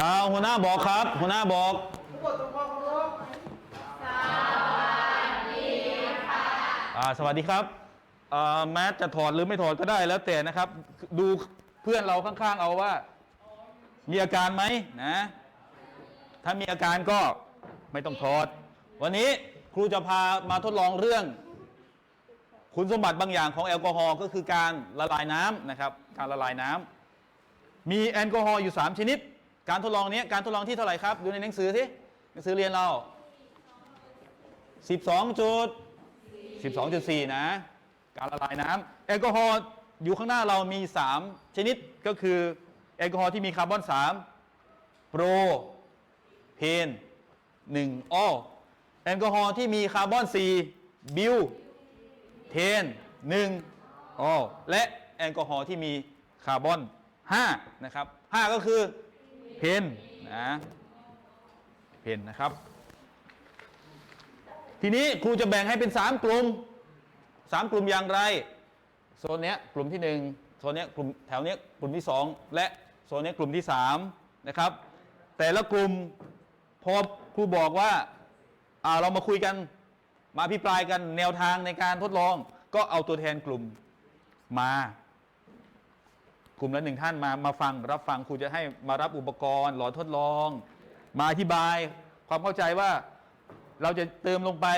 เอาหัวหน้าบอกครับ หัวหน้าบอกอ่าสวัสดีครับอ่าแม้จะถอดหรือไม่ถอดก็ได้แล้วแต่นะครับ ดูเพื่อนเราข้างๆเอาว่า มีอาการไหมนะ ถ้ามีอาการก็ไม่ต้องถอด วันนี้ครูจะพามาทดลองเรื่อง คุณสมบัติบางอย่างของแอลกอฮอล์ก็คือการละลายน้ำนะครับ การละลายน้ำ มีแอลกอฮอล์อยู่ 3 ชนิด การทดลองนี้การทดลองที่เท่าไหร่ครับ ดูในหนังสือสิหนังสือเรียนเรา 12จุด12.4 นะ การละลายน้ำแอลกอฮอล์อยู่ข้างหน้าเรามี 3 ชนิดก็คือแอลกอฮอล์ที่มีคาร์บอน 3 โปรเพน1ออลแอลกอฮอล์ที่มีคาร์บอน 4 บิวเทน1ออลและแอลกอฮอล์ที่มีคาร์บอน 5นะครับ5ก็คือเพนนะเพนนะครับ ทีนี้ครูจะแบ่งให้เป็น 3 กลุ่ม 3 กลุ่มอย่างไรโซนเนี้ยกลุ่มที่ 1โซนเนี้ยกลุ่มแถวเนี้ยกลุ่มที่ 2 และโซนเนี้ยกลุ่มที่3นะครับแต่ละกลุ่มพอครูบอกว่าอ่าเรามาคุยกันมาพิปรายกันแนวทางในการทดลอง ก็เอาตัวแทนกลุ่มมา กลุ่มละหนึ่งท่านมามาฟังรับฟังครูจะให้มารับอุปกรณ์หลอทดลอง มาอธิบายความเข้าใจว่าเราจะเติมลงไป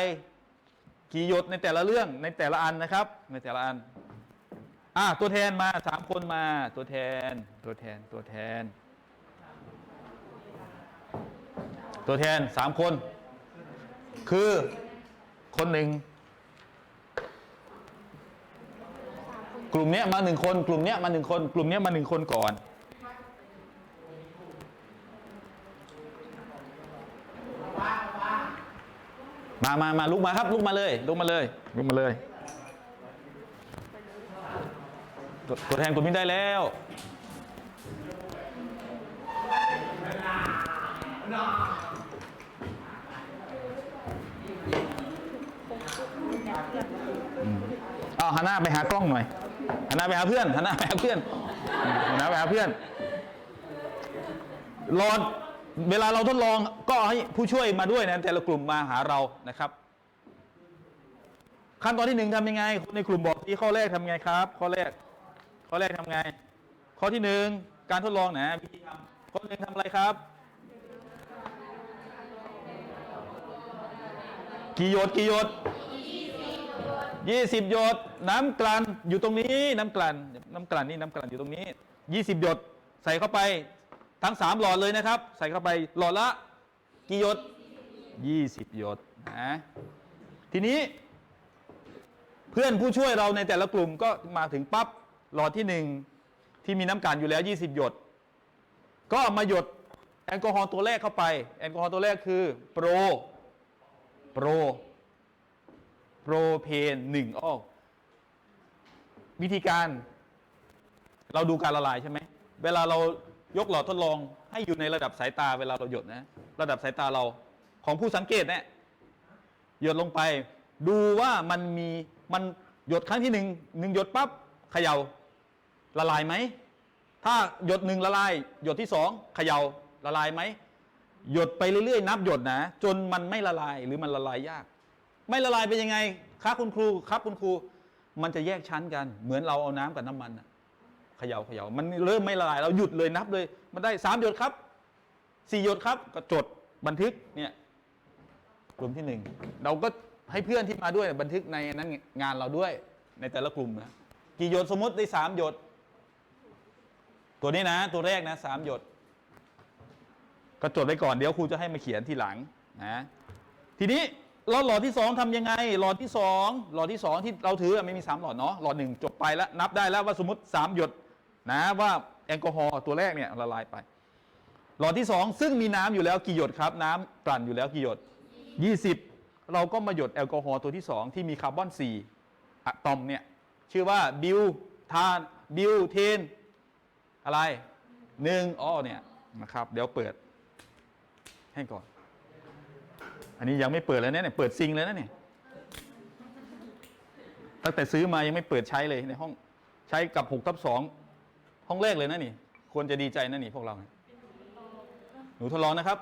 กี่หยดในแต่ละเรื่องในแต่ละอันนะครับ ในแต่ละอันอะตัวแทนมาสามคนมาตัวแทนตัวแทนตัวแทน ตัวแทนสามคน คือคนหนึ่ง กลุ่มเนี้ยมาหนึ่งคน กลุ่มเนี้ยมาหนึ่งคน กลุ่มเนี้ยมาหนึ่งคนก่อน มามามาลุกมาครับลุกมาเลยลุกมาเลยลุกมาเลยตัวแทนกลุ่มนี้ได้แล้วอาหันหน้าไปหากล้องหน่อย หันหน้าไปหาเพื่อนหันหน้าไปหาเพื่อนหันหน้าไปหาเพื่อนหลอดเวลาเราทดลองก็ให้ผู้ช่วยมาด้วยนะแต่ละกลุ่มมาหาเรานะครับ ขั้นตอนที่หนึ่งทำยังไงคนในกลุ่มบอกที่ข้อแรกทำไงครับข้อแรกข้อแรกทำไง ข้อที่หนึ่งการทดลองนะวิธีทำข้อหนึ่งทำอะไรครับกี่หยดกี่หยด ยี่สิบหยด น้ำกลั่นอยู่ตรงนี้ น้ำกลั่นน้ำกลั่นนี่น้ำกลั่นอยู่ตรงนี้ยี่สิบหยด ใส่เข้าไปทั้งสามหลอดเลยนะครับ ใส่เข้าไปหลอดละกี่หยดยี่สิบหยดนะทีนี้ เพื่อนผู้ช่วยเราในแต่ละกลุ่มก็มาถึงปั๊บหลอดที่หนึ่งที่มีน้ำกลั่นอยู่แล้ว20หยด ก็มาหยดแอลกอฮอล์ตัวแรกเข้าไป แอลกอฮอล์ตัวแรกคือโปรโปร โปรเพนหนึ่งออก วิธีการ เราดูการละลายใช่ไหม เวลาเรายกหลอดทดลองให้อยู่ในระดับสายตาเวลาเราหยดนะ ระดับสายตาเราของผู้สังเกตเนี่ยหยดลงไป ดูว่ามันมีมันหยดครั้งที่หนึ่งหนึ่งหยดปั๊บเขย่าละลายไหม ถ้าหยดหนึ่งละลาย หยดที่สองเขย่าละลายไหมหยดไปเรื่อยๆ นับหยดนะ จนมันไม่ละลายหรือมันละลายยาก ไม่ละลายเป็นยังไงครับคุณครูครับคุณครู มันจะแยกชั้นกัน เหมือนเราเอาน้ำกับน้ำมันอะเขย่าเขย่ามันเริ่มไม่ละลาย เราหยุดเลยนับเลย มันได้สามหยดครับสี่หยดครับก็จดบันทึกเนี่ยกลุ่มที่หนึ่งเราก็ให้เพื่อนที่มาด้วยบันทึกในนั้นงานเราด้วยในแต่ละกลุ่มนะกี่หยดสมมติได้สามหยด ตัวนี้นะ ตัวแรกนะสามหยด ก็จดไว้ก่อนเดี๋ยวครูจะให้มาเขียนทีหลังนะทีนี้ เราหลอดที่สองทำยังไง หลอดที่สองหลอดที่สองที่เราถือไม่มีสามหลอดเนาะหลอดหนึ่งจบไปแล้วนับได้แล้วว่าสมมติสามหยดนะว่าแอลกอฮอล์ตัวแรกเนี่ยละลายไป หลอดที่สองซึ่งมีน้ำอยู่แล้วกี่หยดครับ น้ำกลั่นอยู่แล้วกี่หยด20เราก็มาหยดแอลกอฮอล์ตัวที่สองที่มีคาร์บอน4อะตอมเนี่ยชื่อว่าบิวทานบิวเทนอะไรหนึ่งอ้อเนี่ยนะครับ เดี๋ยวเปิดให้ก่อน อันนี้ยังไม่เปิดเลยนะเนี่ย เปิดซิงเลยนะเนี่ย ตั้งแต่ซื้อมายังไม่เปิดใช้เลยในห้องใช้กับ6ทับ2ห้องแรกเลยนะนี่ ควรจะดีใจนะนี่พวกเรา หนูทดลองนะครับ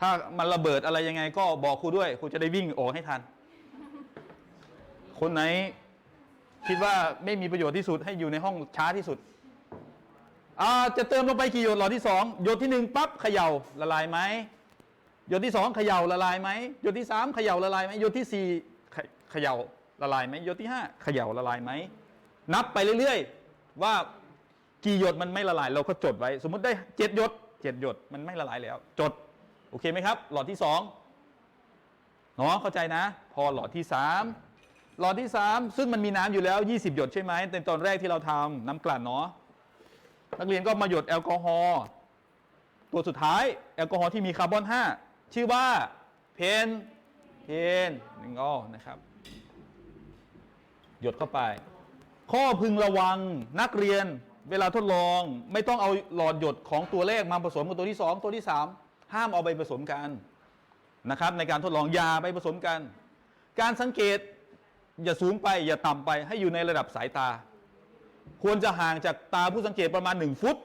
ถ้ามันระเบิดอะไรยังไง ก็บอกครูด้วยครูจะได้วิ่งออกให้ทัน คนไหนคิดว่าไม่มีประโยชน์ที่สุดให้อยู่ในห้องช้าที่สุดอ่าจะเติมลงไปกี่หยดหลอดที่สองหยดที่หนึ่งปั๊บเขย่าละลายไหม หยดที่สองเขย่าละลายไหมหยดที่สามเขย่าละลายไหมหยดที่สี่เขย่าละลายไหมหยดที่ห้าเขย่าละลายไหมนับไปเรื่อยๆ ว่ากี่หยดมันไม่ละลาย เราก็จดไว้ สมมติได้เจ็ดหยดเจ็ดหยดมันไม่ละลายแล้ว จดโอเคไหมครับ หลอดที่สองเนาะเข้าใจนะ พอหลอดที่สามหลอดที่3ซึ่งมันมีน้ำอยู่แล้ว 20 หยดใช่ไหมในตอนแรกที่เราทำน้ำกลั่นเนาะนักเรียนก็มาหยดแอลกอฮอล์ตัวสุดท้ายแอลกอฮอล์ที่มีคาร์บอน5 ชื่อว่าเพนเพนหนึ่งอ้อนะครับ หยดเข้าไป ข้อพึงระวังนักเรียนเวลาทดลองไม่ต้องเอาหลอดหยดของตัวแรกมาผสมกับตัวที่ 2 ตัวที่ 3 ห้ามเอาไปผสมกันนะครับ ในการทดลองอยาไปผสมกัน การสังเกตอย่าสูงไปอย่าต่ำไปให้อยู่ในระดับสายตา ควรจะห่างจากตาผู้สังเกตประมาณ 1 ฟุต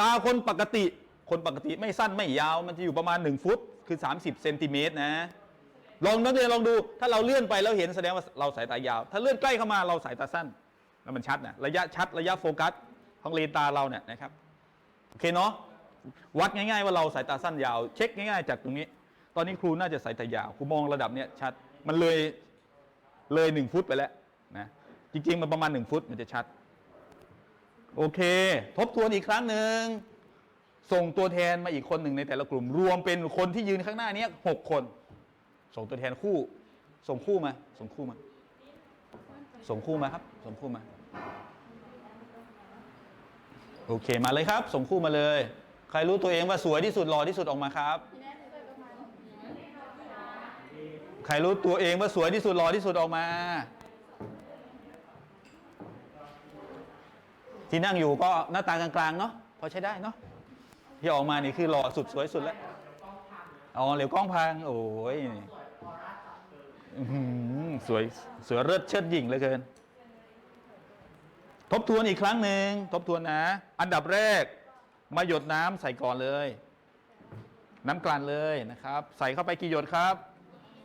ตาคนปกติ คนปกติไม่สั้นไม่ยาว มันจะอยู่ประมาณ 1 ฟุต คือ 30เซนติเมตรนะ ลองนักเรียนลองดู ถ้าเราเลื่อนไปแล้วเห็นแสดงว่าเราสายตายาว ถ้าเลื่อนใกล้เข้ามาเราสายตาสั้น แล้วมันชัดนะระยะชัดระยะโฟกัสของเลนตาเราเนี่ยนะครับ โอเคเนาะ วัดง่ายๆว่าเราสายตาสั้นยาว เช็คง่ายๆจากตรงนี้ ตอนนี้ครูน่าจะสายตายาว ครูมองระดับเนี้ยชัด มันเลยเลยหนึ่งฟุตไปแล้วนะ จริงๆมันประมาณหนึ่งฟุตมันจะชัด โอเค ทบทวนอีกครั้งหนึ่ง ส่งตัวแทนมาอีกคนหนึ่งในแต่ละกลุ่ม รวมเป็นคนที่ยืนข้างหน้านี้หกคน ส่งตัวแทนคู่ ส่งคู่มา ส่งคู่มา ส่งคู่มาครับ ส่งคู่มา โอเคมาเลยครับ ส่งคู่มาเลย ใครรู้ตัวเองว่าสวยที่สุดหล่อที่สุดออกมาครับ ใครรู้ตัวเองว่าสวยที่สุดหล่อที่สุดออกมา ที่นั่งอยู่ก็หน้าตากลางๆเนาะพอใช้ได้เนาะ ที่ออกมานี่คือหล่อสุดสวยสุดแล้วอ๋อเหลวกล้องพังโอ้ยอื้อหือสวยสวยเลิศเชิดหยิ่งเหลือเกิน ทบทวนอีกครั้งหนึ่งทบทวนนะ อันดับแรก มาหยดน้ำใส่ก่อนเลย น้ำกลั่นเลยนะครับ ใส่เข้าไปกี่หยดครับ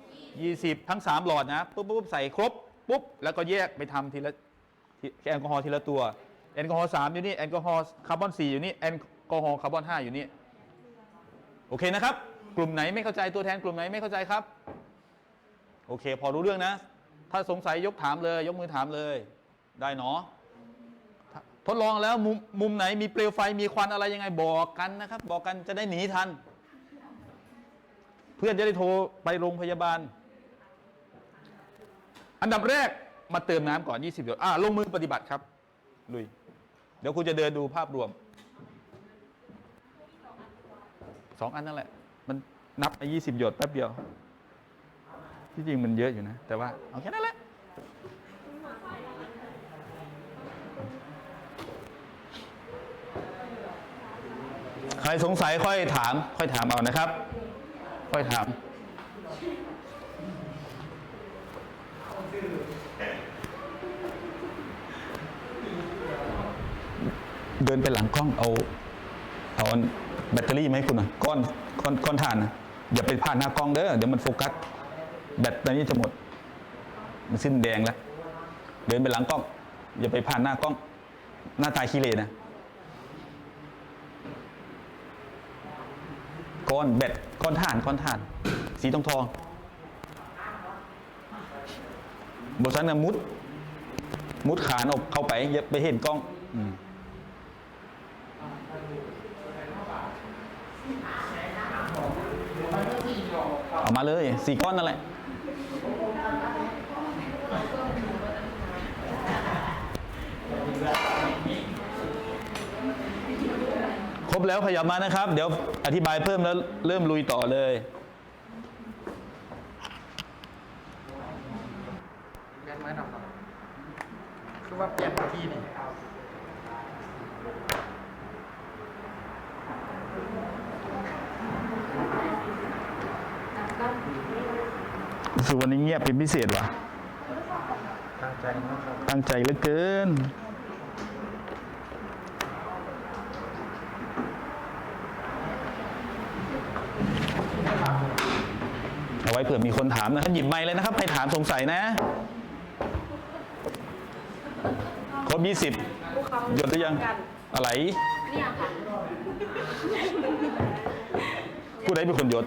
20 ทั้ง 3 หลอดนะปุ๊บปุ๊บใส่ครบปุ๊บแล้วก็แยกไปทำทีละทีแอลกอฮอล์ทีละตัว แอลกอฮอล์3อยู่นี่แอลกอฮอล์คาร์บอน4อยู่นี่แอล กอฮอล์คาร์บอน5อยู่นี่โอเคนะครับ กลุ่มไหนไม่เข้าใจตัวแทนกลุ่มไหนไม่เข้าใจครับ โอเค พอรู้เรื่องนะ ถ้าสงสัยยกถามเลย ยกมือถามเลยได้เนาะทดลองแล้วมุมมุมไหนมีเปลวไฟมีควันอะไรยังไงบอกกันนะครับ บอกกันจะได้หนีทัน เพื่อนจะได้โทรไปโรงพยาบาล อันดับแรกมาเติมน้ำก่อน 20หยดอ่าลงมือปฏิบัติครับลุยเดี๋ยวคุณจะเดินดูภาพรวม สองอันนั่นแหละ มันนับไป20หยดแป๊บเดียว ที่จริงมันเยอะอยู่นะ แต่ว่าเอาแค่นั้นแหละใครสงสัยค่อยถาม ค่อยถามเอานะครับ ค่อยถามเดินไปหลังกล้องเอาเอา แบตเตอรี่มาให้คุณน่อยก้อนก้อนก้อนถ่านนะอย่าไปผ่านหน้ากล้องเด้อเดี๋ยวมันโฟกัสแบตตอนนี้จะหมด มันสิ้นแดงแล้ว เดินไปหลังกล้อง อย่าไปผ่านหน้ากล้อง หน้าตาขี้เหร่นะก้อนแบตก้อนถ่านก้อนถ่าน สีทองทองบสันนะมุด มุดขานออกเข้าไปอย่าไปเห็นกล้อง อืมเอา มาเลยสี่ก้อนนั่นแหละ ครบแล้วขยับมานะครับ เดี๋ยวอธิบายเพิ่มแล้วเริ่มลุยต่อเลย งียบเป็นพิเศษวะตั้งใจตั้งใจเหลือเกินเอาไว้เผื่อมีคนถามนะครันหยิบไม้เลยนะครับใครถามสงสัยนะ ครบยี่สิบหยดหรือยังอะไรพูดได้เป็นคนหยด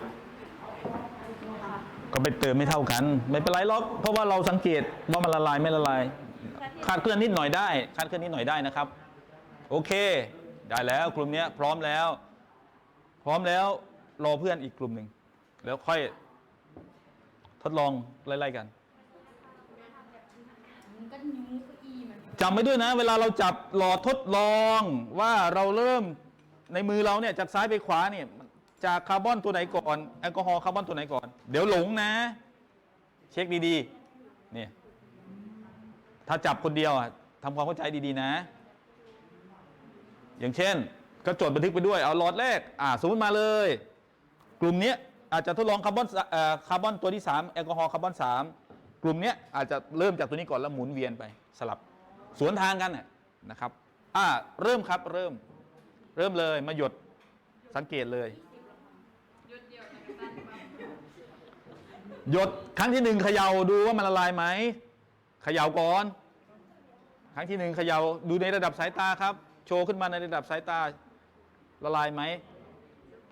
ไปเติมไม่เท่ากัน ไม่เป็นไรหรอกเพราะว่าเราสังเกตว่ามันละลายไม่ละลายคาดเคลื่อนนิดหน่อยได้คาดเคลื่อนนิดหน่อยได้นะครับ โอเค ได้แล้วกลุ่มนี้พร้อมแล้ว พร้อมแล้วรอเพื่อนอีกกลุ่มหนึ่งแล้วค่อยทดลองไล่ๆกันมันก็นิ้วเก้าอี้มันจำไว้ด้วยนะ เวลาเราจับหลอดทดลองว่าเราเริ่มในมือเราเนี่ยจากซ้ายไปขวาเนี่ย จากคาร์บอนตัวไหนก่อนแอลกอฮอล์คาร์บอนตัวไหนก่อน เดี๋ยวหลงนะ เช็คดีๆเนี่ยถ้าจับคนเดียวอะทำความเข้าใจดีๆนะ อย่างเช่น ก็จดบันทึกไปด้วยเอาหลอดแรกอ่าสมมติมาเลย กลุ่มนี้อาจจะทดลองคาร์บอนเอ่อคาร์บอนตัวที่ 3 แอลกอฮอล์คาร์บอน 3 กลุ่มนี้อาจจะเริ่มจากตัวนี้ก่อนแล้วหมุนเวียนไปสลับสวนทางกันนะครับอ่าเริ่มครับเริ่มเริ่มเลยมาหยดสังเกตเลย หยดครั้งที่หนึ่งเขย่าดูว่ามันละลายไหมเขย่าก่อน ครั้งที่หนึ่งเขย่าดูในระดับสายตาครับ โชว์ขึ้นมาในระดับสายตาละลายไหม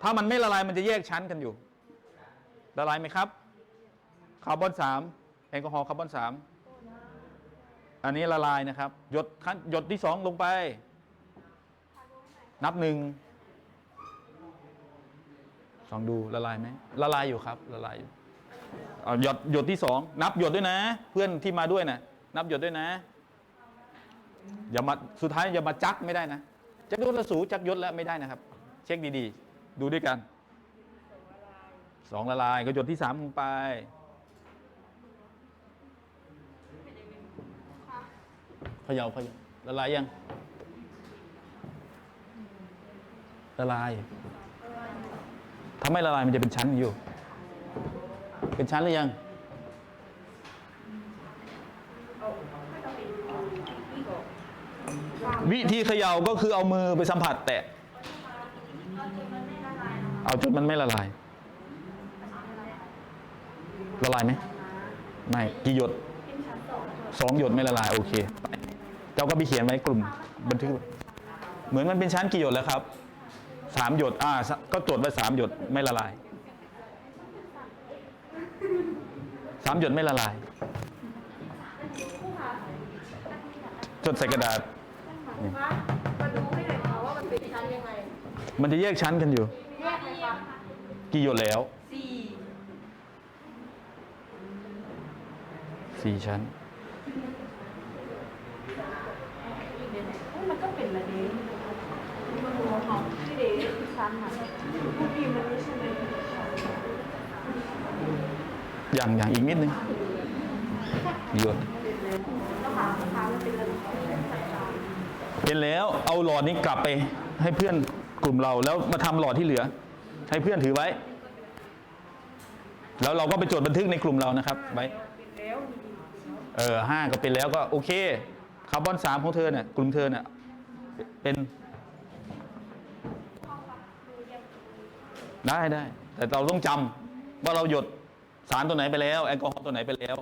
ถ้ามันไม่ละลายมันจะแยกชั้นกันอยู่ ละลายไหมครับคาร์บอนสามแอลกอฮอล์คาร์บอนสามอันนี้ละลายนะครับ หยดขั้นหยดที่สองลงไป นับหนึ่งสองดูละลายไหมละลายอยู่ครับละลายอยู่ เอาหยดหยดที่สองนับหยดด้วยนะ เพื่อนที่มาด้วยนะนับหยดด้วยนะ อย่ามาสุดท้ายอย่ามาจักไม่ได้นะจักยศสูจักยศแล้วไม่ได้นะครับ เช็คดีๆ ดูด้วยกันสองละลายก็หยดที่สามลงไปเขย่าเขย่าละลายยังละลายถ้าไม่ละลายมันจะเป็นชั้นอยู่ เป็นชั้นหรือยัง วิธีเขย่าก็คือเอามือไปสัมผัสแตะ เอาจนมันไม่ละลาย ละลายไหมไม่กี่หยดสองหยดไม่ละลาย โอเค เจ้าก็ไปเขียนไว้กลุ่มบันทึก เหมือนมันเป็นชั้นกี่หยดแล้วครับสามหยด อ่า ก็จดไว้สามหยดไม่ละลาย สามหยดไม่ละลาย จดใส่กระดาษ มาดูให้หน่อยค่ะว่ามันเป็นชั้นยังไงมันจะแยกชั้นกันอยู่ แยกไหมคะกี่หยดแล้วสี่สี่ชั้น มันก็เป็นละเด้มันหัวหอมที่เด้ชั้นอะพวกพี่มันไม่ใช่ไหม อย่างอย่างอีกนิดนึงหยดเป็นระดับสัปดาห์เป็นแล้วเอาหลอดนี้กลับไปให้เพื่อนกลุ่มเราแล้วมาทำหลอดที่เหลือ ให้เพื่อนถือไว้ แล้วเราก็ไปจดบันทึกในกลุ่มเรานะครับไว้เออห้าก็เป็นแล้วก็โอเคคาร์บอนสามของเธอเนี่ยกลุ่มเธอเนี่ยเป็นได้ได้แต่เราต้องจำว่าเราหยด สารตัวไหนไปแล้วแอลกอฮอล์ตัวไหนไปแล้ว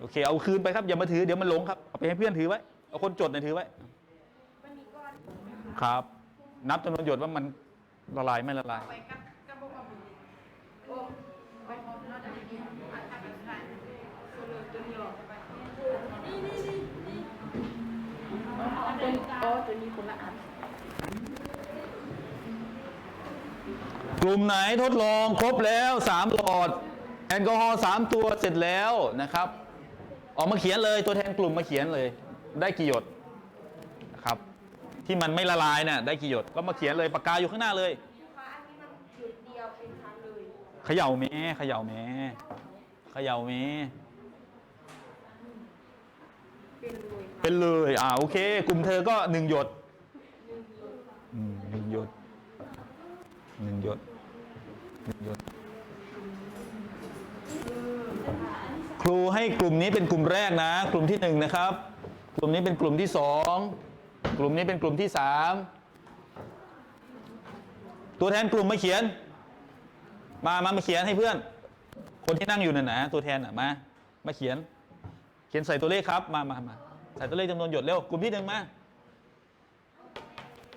โอเค เอาคืนไปครับอย่ามาถือเดี๋ยวมันหลงครับเอาไปให้เพื่อนถือไว้เอาคนจดเนี่ยถือไว้ครับ นับจำนวนหยดว่ามันละลายไม่ละลายกลุ่มไหนทดลองครบแล้วสามหลอด แอลกอฮอล์สามตัวเสร็จแล้วนะครับ ออกมาเขียนเลยตัวแทนกลุ่มมาเขียนเลย ได้กี่หยดนะครับ ที่มันไม่ละลายน่ะได้กี่หยดก็มาเขียนเลยปากกาอยู่ข้างหน้าเลยค่ะอันนี้มันหยุดเดียวเป็นชั้นเลยเขย่าแม่เขย่าแม่เขย่าแม่เป็นเลยเป็นเลยอ่าโอเค กลุ่มเธอก็หนึ่งหยดอืมหนึ่งหยดหนึ่งหยดหนึ่งหยด ครูให้กลุ่มนี้เป็นกลุ่มแรกนะ กลุ่มที่หนึ่งนะครับ กลุ่มนี้เป็นกลุ่มที่สองกลุ่มนี้เป็นกลุ่มที่สามตัวแทนกลุ่มมาเขียน มามามาเขียนให้เพื่อน คนที่นั่งอยู่นั่นนะตัวแทนน่ะมามาเขียน เขียนใส่ตัวเลขครับ มามามาใส่ตัวเลขจำนวนหยดเร็วกลุ่มที่หนึ่งมา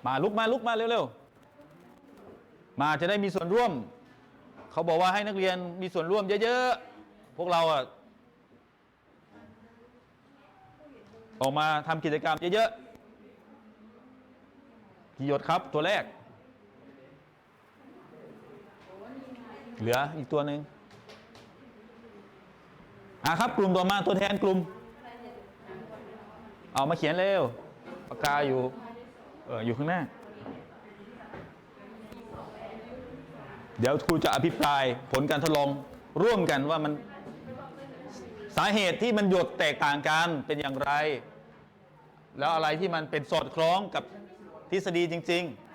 มาลุกมาลุกมาเร็วๆมาจะได้มีส่วนร่วม เขาบอกว่าให้นักเรียนมีส่วนร่วมเยอะๆพวกเราอะ ออกมาทำกิจกรรมเยอะๆกี่หยดครับตัวแรก เหลืออีกตัวหนึ่งอะครับกลุ่มต่อมาตัวแทนกลุ่ม เอามาเขียนเร็วปากกาอยู่เอออยู่ข้างหน้า เดี๋ยวครูจะอภิปรายผลการทดลองร่วมกันว่ามัน สาเหตุที่มันหยดแตกต่างกันเป็นอย่างไร แล้วอะไรที่มันเป็นสอดคล้องกับทฤษฎีจริง ๆ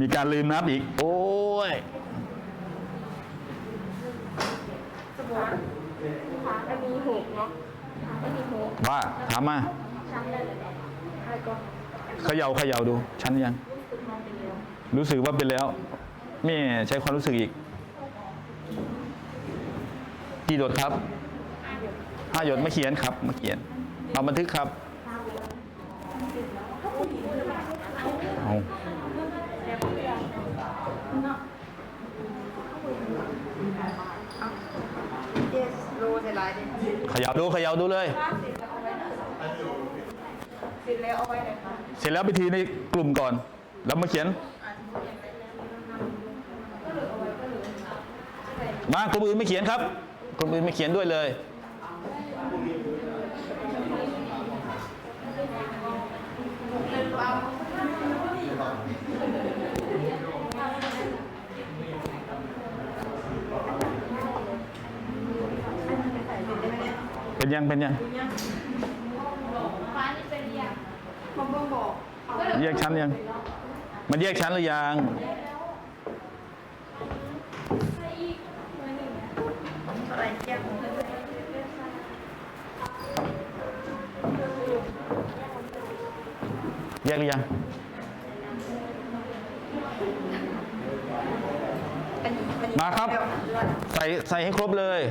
มีการลืมนับอีก โอ้ยสมมติค่ะอันนี้หกเนาะอันนี้หก ว่าถามมาชั้นได้เลยใครก็เขย่าเขย่าดูชันยัง รู้สึกว่าเป็นแล้วไม่ใช้ความรู้สึกอีก กี่หยดครับห้าหยดมาเขียนครับมาเขียน เอาบันทึกครับเอา เจสโรเซลายดิ เขยับดูขยับดูเลย เสร็จแล้วเอาไว้ไหนคะเสร็จแล้วพิธีในกลุ่มก่อน แล้วมาเขียน มากลุ่มอื่นไม่เขียนครับกลุ่มอื่นไม่เขียนด้วยเลย เป็นยังเป็นยังผมเพิ่งบอกแยกชั้นยัง มันแยกชั้นหรือยังอะไรแยกหรือยังมาครับ ใส่ใส่ให้ครบเลย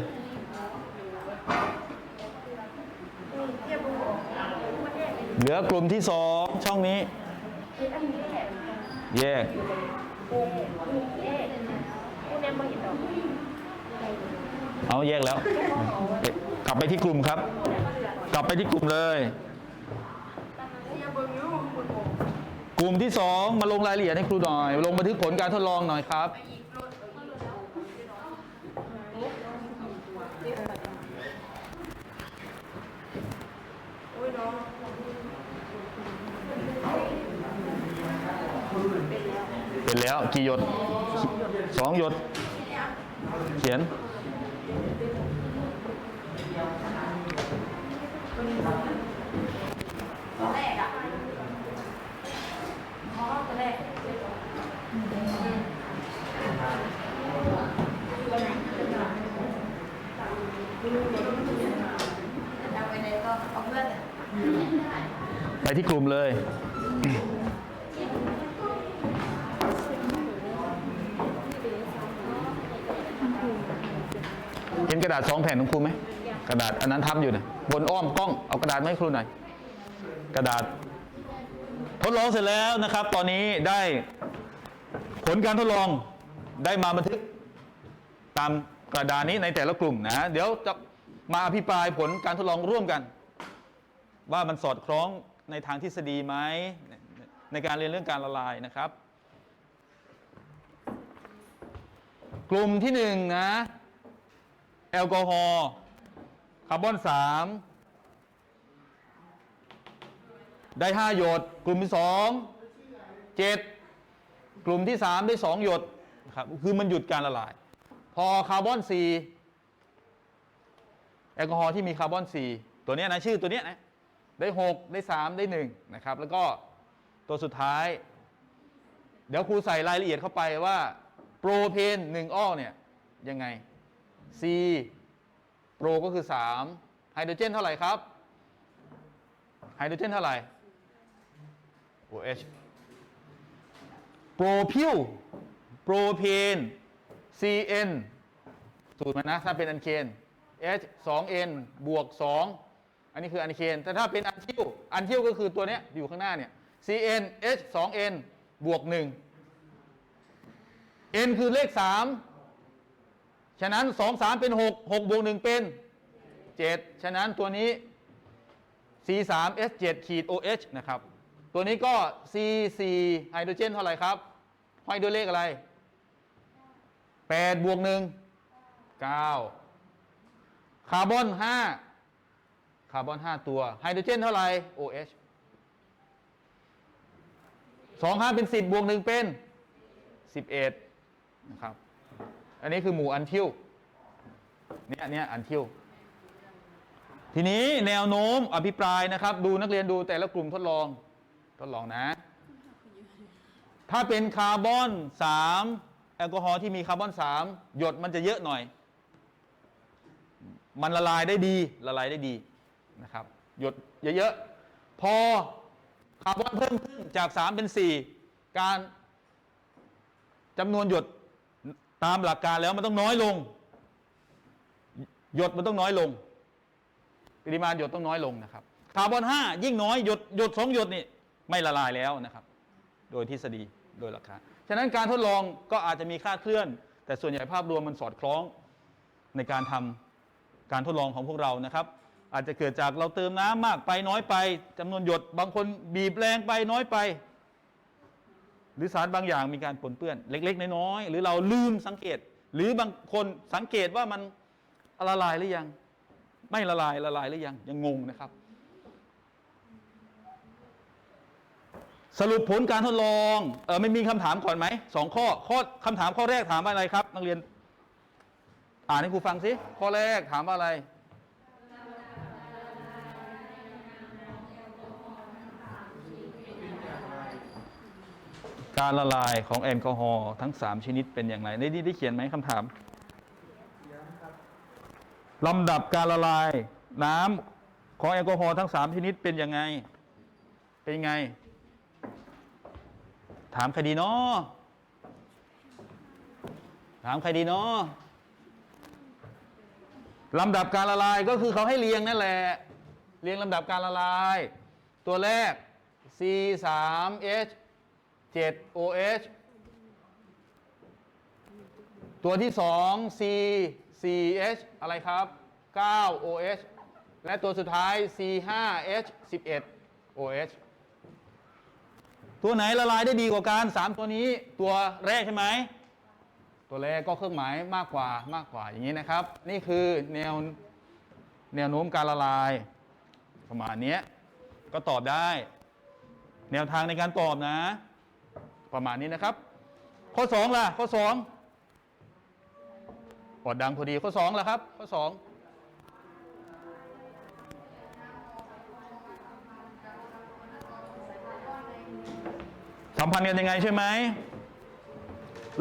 เทียบดูออกมันแยก เหลือกลุ่มที่สองช่องนี้ แยกเยมาเห็นดอกเอาแยกแล้ว กลับไปที่กลุ่มครับ กลับไปที่กลุ่มเลย กลุ่มที่สองมาลงรายละเอียดให้ครูหน่อย ลงบันทึกผลการทดลองหน่อยครับโอ้ยน้อง เป็น แล้วกี่หยดสองหยด เขียนตอนแรกอะอ๋อตอนแรกเอาไปไหนก็เอาเพื่อนไปที่กลุ่มเลย เห็น กระดาษสองแผ่นของครูไหมกระดาษอันนั้นทับอยู่นะบนอ้อมกล้องเอากระดาษมาให้ครูหน่อย กระดาษ ทดลองเสร็จแล้วนะครับ ตอนนี้ได้ผลการทดลองได้มาบันทึกตามกระดานนี้ในแต่ละกลุ่มนะเดี๋ยวจะมาอภิปรายผลการทดลองร่วมกัน ว่ามันสอดคล้องในทางทฤษฎีไหมในการเรียนเรื่องการละลายนะครับ กลุ่มที่หนึ่งนะ แอลกอฮอล์คาร์บอนสามได้5หยด กลุ่มที่2 7กลุ่มที่3ได้2หยดนะครับคือมันหยุดการละลาย พอคาร์บอน4แอลกอฮอล์ที่มีคาร์บอน4ตัวนี้นะชื่อตัวนี้นะได้6ได้3ได้1นะครับ แล้วก็ตัวสุดท้าย เดี๋ยวครูใส่รายละเอียดเข้าไปว่า โปรเพน1อ้อเนี่ยยังไง C โปรก็คือ3ไฮโดรเจนเท่าไหร่ครับไฮโดรเจนเท่าไหร่ OH โปรพิวโปรเพน CN สูตรมันนะ ถ้าเป็นอันเคน H 2 N บวก 2 อันนี้คืออันเคน แต่ถ้าเป็นอันทิวอันทิวก็คือตัวเนี้ยอยู่ข้างหน้าเนี่ย CN H 2 N บวก 1 N คือเลข 3 ฉะนั้น2 3เป็น6 6บวก1เป็น7ฉะนั้นตัวนี้ C 3 S 7 ขีด OH นะครับ ตัวนี้ก็ C 4 ไฮโดรเจนเท่าไหร่ครับ ห้อยด้วยเลขอะไร 8 บวก 1 9 คาร์บอน 5 คาร์บอน 5 ตัว ไฮโดรเจนเท่าไหร่ OH 2 5 เป็น 10 บวก 1 เป็น 11 นะครับ อันนี้คือหมู่อันทิวเนี่ยเนี่ยอันทิวทีนี้แนวโน้มอภิปรายนะครับ ดูนักเรียนดูแต่ละกลุ่มทดลอง ทดลองนะ ถ้าเป็นคาร์บอน3แอลกอฮอล์ที่มีคาร์บอน3หยดมันจะเยอะหน่อย มันละลายได้ดีละลายได้ดีนะครับ หยดเยอะๆพอคาร์บอนเพิ่มขึ้นจาก3เป็น4การจำนวนหยด ตามหลักการแล้วมันต้องน้อยลง หยดมันต้องน้อยลง ปริมาณหยดต้องน้อยลงนะครับคาร์บอน5ยิ่งน้อยหยดหยดสองหยดนี่ไม่ละลายแล้วนะครับ โดยทฤษฎีโดยหลักการฉะนั้นการทดลองก็อาจจะมีคลาดเคลื่อน แต่ส่วนใหญ่ภาพรวมมันสอดคล้องในการทำการทดลองของพวกเรานะครับ อาจจะเกิดจากเราเติมน้ำมากไปน้อยไปจำนวนหยดบางคนบีบแรงไปน้อยไป หรือสารบางอย่างมีการปนเปื้อนเล็ก ๆ น้อยๆหรือเราลืมสังเกต หรือบางคนสังเกตว่ามันละลายหรือยัง ไม่ละลายละลายหรือยังยังงงนะครับ สรุปผลการทดลองเออไม่มีคำถามก่อนไหมสองข้อข้อคำถามข้อแรกถามว่าอะไรครับ นักเรียน อ่านให้ครูฟังสิข้อแรกถามว่าอะไร การละลายของแอลกอฮอล์ทั้ง 3 ชนิดเป็นอย่างไรในนี้ได้เขียนไหมคำถามลำดับการละลายน้ำของแอลกอฮอล์ทั้ง 3 ชนิดเป็นยังไง เป็นยังไง ถามใครดีเนาะถามใครดีเนาะลำดับการละลายก็คือเขาให้เรียงนั่นแหละ เรียงลำดับการละลาย ตัวแรก C 3 H 7 OH ตัวที่ 2 C 4 H อะไรครับ 9 OH และตัวสุดท้าย C 5 H 11 OH ตัวไหนละลายได้ดีกว่ากัน 3 ตัวนี้ตัวแรกใช่ไหม ตัวแรกก็เครื่องหมายมากกว่ามากกว่าอย่างนี้นะครับ นี่คือแนวแนวโน้มการละลาย ประมาณนี้ก็ตอบได้ แนวทางในการตอบนะ ประมาณนี้นะครับ ข้อ2ล่ะ ข้อ2อดดังพอดีข้อ2ล่ะครับ ข้อ 2สัมพันธ์กันยังไงใช่ไหม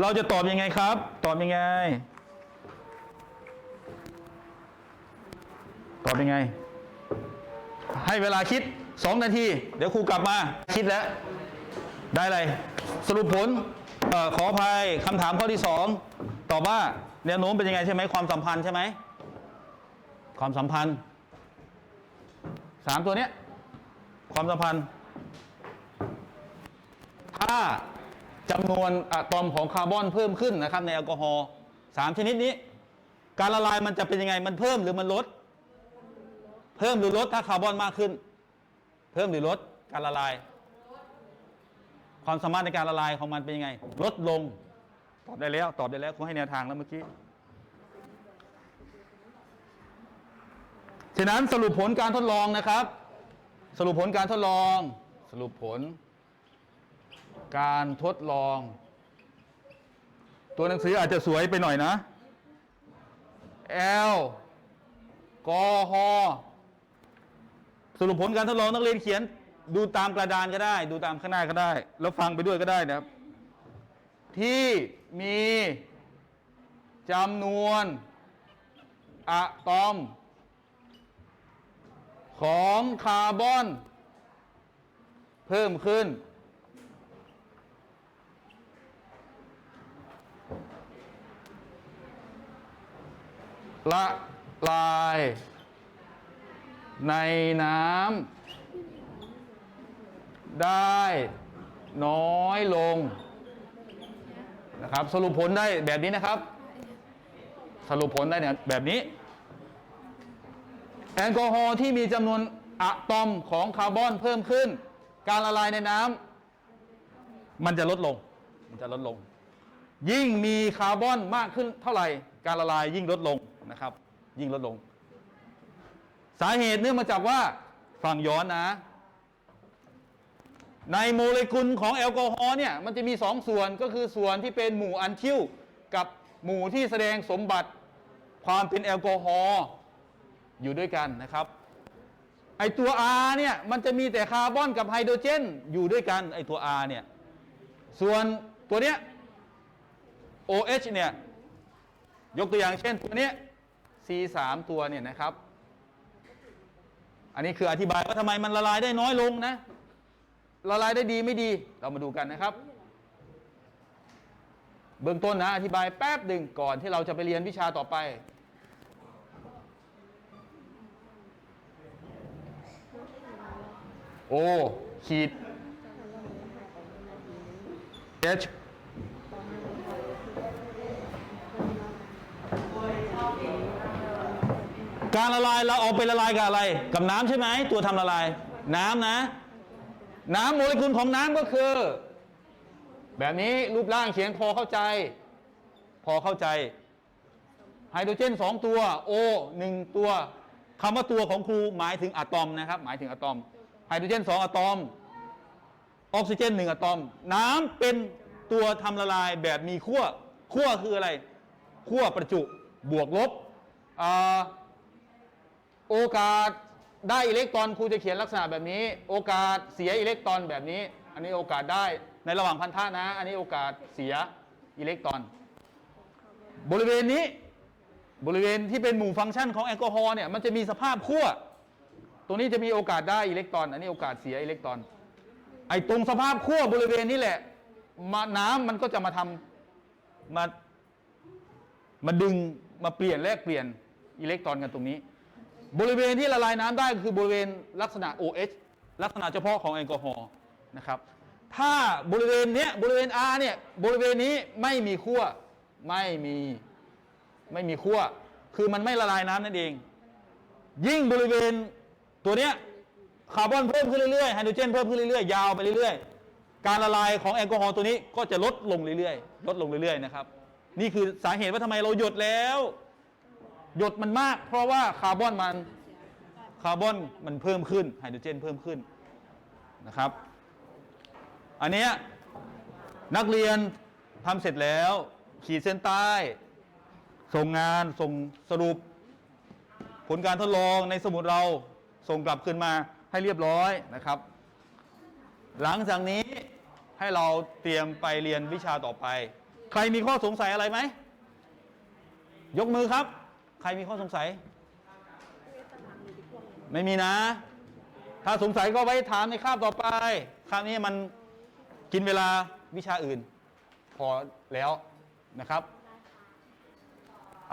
เราจะตอบยังไงครับ ตอบยังไง ตอบยังไง ให้เวลาคิด2นาที เดี๋ยวครูกลับมา คิดแล้ว ได้เลยสรุปผลออขออภัยคำถามข้อที่ 2 ตอบว่าแนวโน้มเป็นยังไงใช่ไหมความสัมพันธ์ใช่ไหมความสัมพันธ์สามตัวเนี้ยความสัมพันธ์ ถ้าจำนวนอะตอมของคาร์บอนเพิ่มขึ้นนะครับ ในแอลกอฮอล์สามชนิดนี้ การละลายมันจะเป็นยังไงมันเพิ่มหรือมันลด เพิ่มหรือลดถ้าคาร์บอนมากขึ้น เพิ่มหรือลดการละลาย ความสามารถในการละลายของมันเป็นยังไง ลดลง ตอบได้แล้ว ตอบได้แล้วคงให้แนวทางแล้วเมื่อกี้ ฉะนั้นสรุปผลการทดลองนะครับ สรุปผลการทดลอง สรุปผล การทดลอง ตัวหนังสืออาจจะสวยไปหน่อยนะ L กอฮอสรุปผลการทดลองนักเรียนเขียน ดูตามกระดานก็ได้ ดูตามข้างหน้าก็ได้ แล้วฟังไปด้วยก็ได้นะครับ ที่มีจำนวนอะตอม ของคาร์บอน เพิ่มขึ้น ละลาย ในน้ำ ได้น้อยลงนะครับ สรุปผลได้แบบนี้นะครับ สรุปผลได้เนี่ยแบบนี้ แอลกอฮอล์ที่มีจำนวนอะตอมของคาร์บอนเพิ่มขึ้น การละลายในน้ำมันจะลดลง มันจะลดลง ยิ่งมีคาร์บอนมากขึ้นเท่าไหร่ การละลายยิ่งลดลงนะครับ ยิ่งลดลง สาเหตุเนื่องมาจากว่าฟังย้อนนะ ในโมเลกุลของแอลกอฮอล์เนี่ยมันจะมีสองส่วนก็คือส่วนที่เป็นหมู่อันทิวกับหมู่ที่แสดงสมบัติความเป็นแอลกอฮอล์อยู่ด้วยกันนะครับไอตัว R เนี่ยมันจะมีแต่คาร์บอนกับไฮโดรเจนอยู่ด้วยกันไอตัว R เนี่ยส่วนตัวเนี้ย OH เนี่ยยกตัวอย่างเช่นตัวเนี้ย C3 ตัวเนี่ยนะครับ อันนี้คืออธิบายว่าทำไมมันละลายได้น้อยลงนะ ละลายได้ดีไม่ดี เรามาดูกันนะครับ เบื้องต้นนะอธิบายแป๊บหนึ่งก่อนที่เราจะไปเรียนวิชาต่อไป O ขีด H การละลายเราเอาไปละลายกับอะไร กับน้ำใช่ไหมตัวทำละลาย น้ำนะ น้ำโมเลกุลของน้ำก็คือ แบบนี้รูปร่างเขียนพอเข้าใจ พอเข้าใจไฮโดรเจน2ตัว O 1ตัวคำว่าตัวของครูหมายถึงอะตอมนะครับ หมายถึงอะตอมไฮโดรเจน2องอะตอม ออกซิเจน1อะตอม น้ำเป็นตัวทำละลายแบบมีขั้วขั้วคืออะไรขั้วประจุบวกลบโอกาส ได้อิเล็กตรอนครูจะเขียนลักษณะแบบนี้ โอกาสเสียอิเล็กตรอนแบบนี้ อันนี้โอกาสได้ในระหว่างพันธะนะ อันนี้โอกาสเสียอิเล็กตรอน บริเวณนี้บริเวณที่เป็นหมู่ฟังก์ชันของแอลกอฮอล์เนี่ยมันจะมีสภาพขั้วตรงนี้จะมีโอกาสได้อิเล็กตรอน อันนี้โอกาสเสียอิเล็กตรอน ไอ้ตรงสภาพขั้วบริเวณนี้แหละมาน้ำมันก็จะมาทำมามาดึงมาเปลี่ยนแลกเปลี่ยนอิเล็กตรอนกันตรงนี้ บริเวณที่ละลายน้ำได้คือบริเวณลักษณะ OH ลักษณะเฉพาะของแอลกอฮอล์นะครับ ถ้าบริเวณเนี้ยบริเวณ R เนี่ยบริเวณนี้ไม่มีขั้วไม่มีไม่มีขั้วคือมันไม่ละลายน้ำนั่นเอง ยิ่งบริเวณตัวเนี้ยคาร์บอนเพิ่มขึ้นเรื่อยๆไฮโดรเจนเพิ่มขึ้นเรื่อยๆยาวไปเรื่อยๆ การละลายของแอลกอฮอล์ตัวนี้ก็จะลดลงเรื่อยๆลดลงเรื่อยๆนะครับ นี่คือสาเหตุว่าทำไมเราหยดแล้ว หยดมันมาก เพราะว่าคาร์บอนมันคาร์บอนมันเพิ่มขึ้นไฮโดรเจนเพิ่มขึ้นนะครับ อันเนี้ยนักเรียนทำเสร็จแล้ว ขีดเส้นใต้ ส่งงานส่งสรุป ผลการทดลองในสมุดเราส่งกลับคืนมาให้เรียบร้อยนะครับ หลังจากนี้ให้เราเตรียมไปเรียนวิชาต่อไป ใครมีข้อสงสัยอะไรไหม ยกมือครับ ใครมีข้อสงสัย ไม่มีนะ ถ้าสงสัยก็ไว้ถามในคาบต่อไป คาบนี้มันกินเวลาวิชาอื่น พอแล้วนะครับ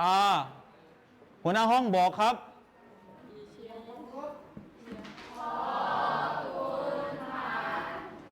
อ่า หัวหน้าห้องบอกครับ